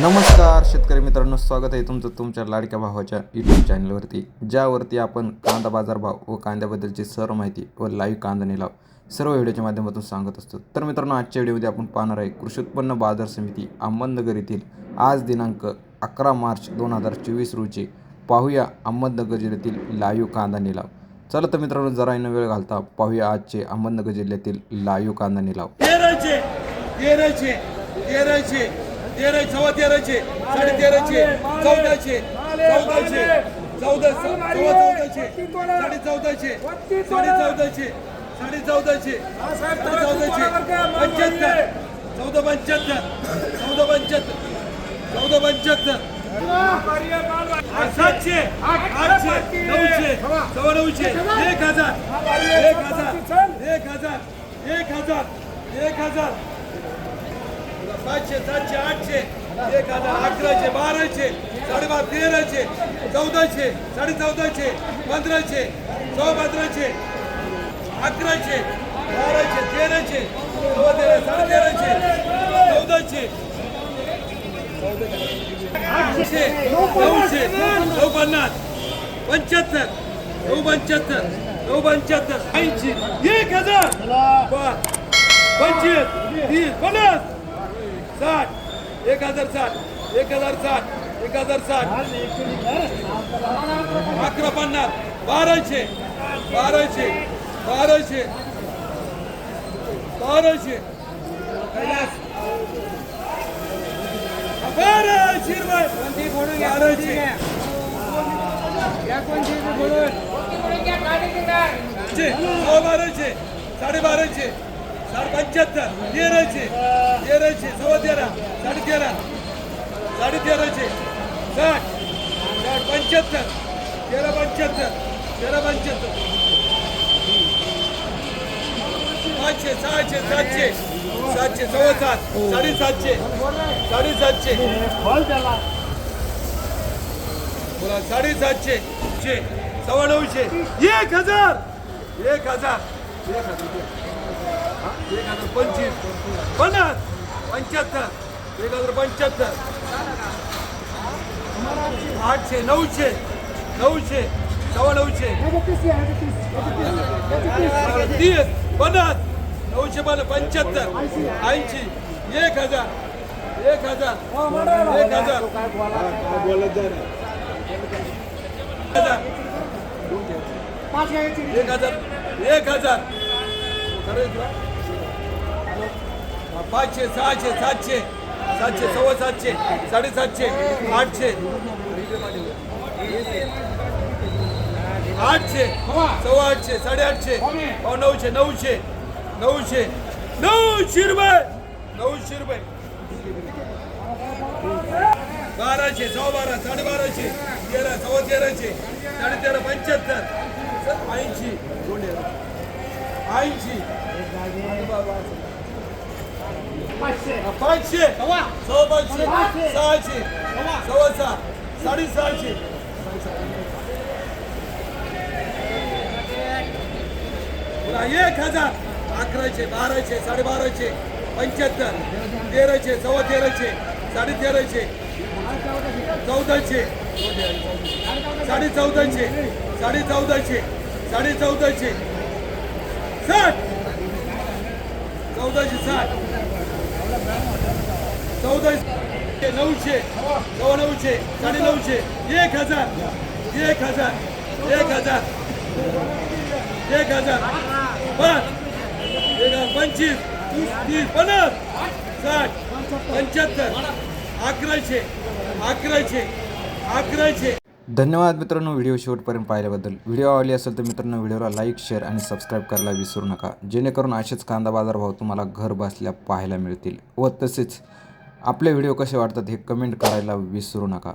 नमस्कार शेतकरी मित्रांनो स्वागत आहे तुमचं तुमच्या लाडक्या भावाच्या यूट्यूब चॅनलवरती ज्यावरती आपण कांदा बाजारभाव व कांद्याबद्दलची सर्व माहिती व लाईव्ह कांदा निलाव सर्व व्हिडिओच्या माध्यमातून सांगत असतो. तर मित्रांनो आजच्या व्हिडिओमध्ये आपण पाहणार आहे कृषी उत्पन्न बाजार समिती अहमदनगर येथील आज दिनांक अकरा मार्च दोन हजार चोवीस रोजी पाहूया अहमदनगर जिल्ह्यातील लाईव्ह कांदा निलाव. चला तर मित्रांनो जरा न वेळ घालता पाहूया आजचे अहमदनगर जिल्ह्यातील लाईव्ह कांदा निलाव. तेरा सव्वा तेराशे साडे तेराशे चौदाशे चौदाशे चौदा सव्वा चौदाशे साडे चौदाशे साडे चौदाशे साडे चौदाशे साडे चौदाशे पंच्याहत्तर चौदा पंच्याहत्तर चौदा पंच्याहत्तर चौदा पंच्याहत्तर सातशे आठशे नऊशे सव्वा नऊशे एक हजार एक हजार एक हजार एक हजार एक हजार सातशे सातशे आठशे एक हजार अकराशे बाराशे साडेबा तेराशे चौदाशे साडे चौदाशे पंधराशे सव्वा पंधराशे अकराशे बाराशे तेराशे सव्वा तेरा साडे तेराशे चौदाशे आठशे नऊशे नऊ पन्नास पंच्याहत्तर नऊ पंच्याहत्तर नऊ पंच्याहत्तर ऐंशी एक हजार पंचवीस तीस पन्नास साठ एक हजार साठ एक हजार साठ एक हजार साठ अकरा पन्नास बाराशे बाराशे बाराशे बाराशे बाराशे रुपये बाराशे चे, सव्वा बाराशे साडे पंच्याहत्तर तेराशे तेराशे सव्वा तेरा साडे तेरा साडे तेराशे साठ साठ पंच्याहत्तर तेरा पंच्याहत्तर तेरा पंच्याहत्तर. पाचशे सहाशे सातशे सातशे सव्वा सात साडेसातशे साडेसातशे. बोला साडेसातशे शे सव्वा नऊशे. एक हजार एक हजार एक हजार. एक हजार पंचवीस. पन्नास. पंच्याहत्तर. एक हजार पंच्याहत्तर. आठशे नऊशे नऊशे सव्वा नऊशे. तीस. पन्नास. नऊशे पन्नास पंच्याहत्तर. ऐंशी. एक हजार. एक हजार. एक हजार. हजार एक हजार. एक हजार. हा, पाचशे सहाशे सातशे सातशे सव्वा सातशे साडेसातशे आठशे. आठशे सव्वा आठशे साडेआठशे पाव नऊशे नऊशे नऊशे नऊशे रुपये नऊशे रुपये. बाराशे सव्वा बारा साडेबाराशे तेरा सव्वा तेराशे साडे तेरा पंच्याहत्तर ऐंशी ऐंशी. पाचशे. सव्वा. पाचशे. सहाशे. सव्वा. सहा. साडेसहाशे. एक हजार. अकराशे बाराशे साडेबाराशे पंच्याहत्तर तेराशे सव्वा तेराशे साडे तेराशे चौदाशे साडे चौदाशे साडे चौदाशे साडे चौदाशे साठ. चौदाशे साठ. चौदा नऊशे सव्वा नऊशे साडे नऊशे एक हजार एक हजार एक हजार एक हजार पाच एक हजार पंचवीस तीस पन्नास साठ पंच्याहत्तर अकराशे अकराशे अकराशे धन्यवाद मित्रांनो व्हिडिओ शेवटपर्यंत पाहिल्याबद्दल. व्हिडिओ आवडली असेल तर मित्रांनो व्हिडिओला लाईक शेअर आणि सबस्क्राईब करायला विसरू नका. जेणेकरून असेच कांदा बाजारभाव तुम्हाला घर बसल्या पाहायला मिळतील. व तसेच आपले व्हिडिओ कसे वाटतात हे कमेंट करायला विसरू नका.